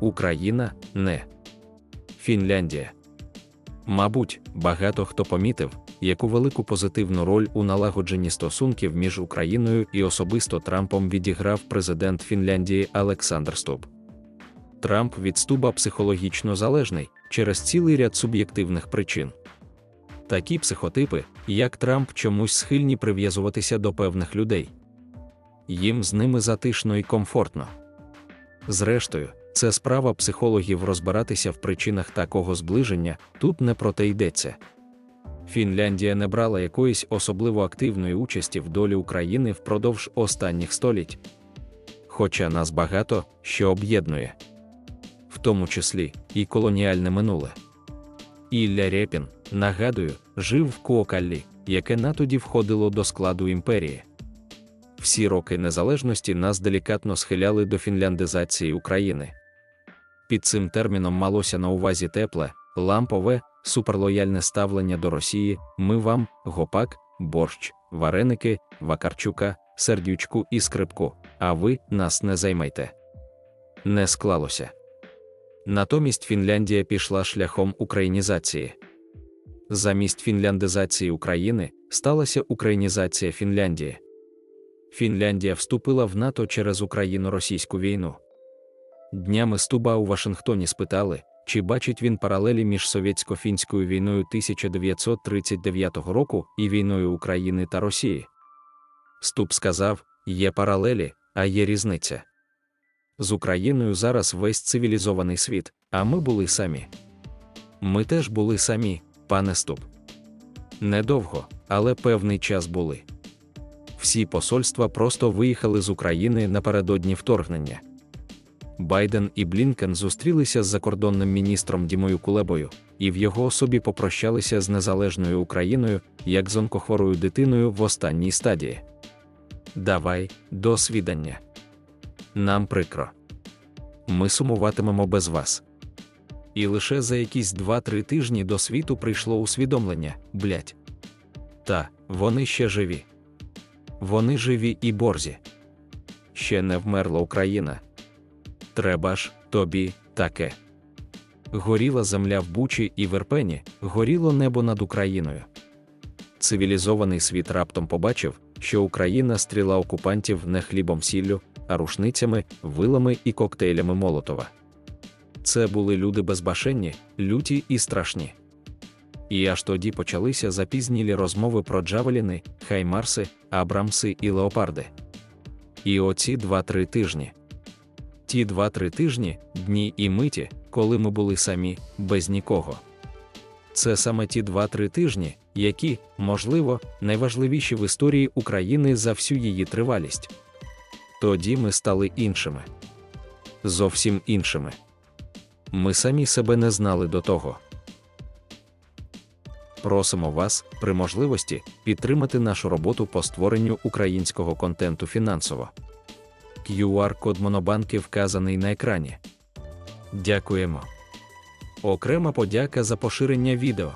Україна не Фінляндія. Мабуть, багато хто помітив, яку велику позитивну роль у налагодженні стосунків між Україною і особисто Трампом відіграв президент Фінляндії Олександр Ступ. Трамп від Стуба психологічно залежний через цілий ряд суб'єктивних причин. Такі психотипи, як Трамп, чомусь схильні прив'язуватися до певних людей. Їм з ними затишно і комфортно. Зрештою, це справа психологів розбиратися в причинах такого зближення, тут не про те йдеться. Фінляндія не брала якоїсь особливо активної участі в долі України впродовж останніх століть. Хоча нас багато що об'єднує, в тому числі і колоніальне минуле. Ілля Рєпін, нагадую, жив в Куокаллі, яке на тоді входило до складу імперії. Всі роки незалежності нас делікатно схиляли до фінляндизації України. Під цим терміном малося на увазі тепле, лампове, суперлояльне ставлення до Росії, ми вам, гопак, борщ, вареники, вакарчука, сердючку і скрипку, а ви нас не займайте. Не склалося. Натомість Фінляндія пішла шляхом українізації. Замість фінляндизації України сталася українізація Фінляндії. Фінляндія вступила в НАТО через Україно-російську війну. Днями Стуба у Вашингтоні спитали, чи бачить він паралелі між совєтсько-фінською війною 1939 року і війною України та Росії. Ступ сказав: є паралелі, а є різниця. З Україною зараз весь цивілізований світ, а ми були самі. Ми теж були самі, пане Ступ. Недовго, але певний час були. Всі посольства просто виїхали з України напередодні вторгнення. Байден і Блінкен зустрілися з закордонним міністром Дімою Кулебою, і в його особі попрощалися з незалежною Україною як з онкохворою дитиною в останній стадії. Давай, до свідання. Нам прикро. Ми сумуватимемо без вас. І лише за якісь 2-3 тижні до світу прийшло усвідомлення, блять. Та, вони ще живі. Вони живі і борзі. Ще не вмерла Україна. Треба ж тобі таке. Горіла земля в Бучі і Верпені, горіло небо над Україною. Цивілізований світ раптом побачив, що Україна стріла окупантів не хлібом сіллю, а рушницями, вилами і коктейлями Молотова. Це були люди безбашенні, люті і страшні. І аж тоді почалися запізнілі розмови про Джавеліни, Хаймарси, Абрамси і Леопарди. І оці два-три тижні. Ті два-три тижні, дні і миті, коли ми були самі, без нікого. Це саме ті два-три тижні, які, можливо, найважливіші в історії України за всю її тривалість. Тоді ми стали іншими. Зовсім іншими. Ми самі себе не знали до того. Просимо вас, при можливості, підтримати нашу роботу по створенню українського контенту фінансово. QR-код Монобанки вказаний на екрані. Дякуємо. Окрема подяка за поширення відео.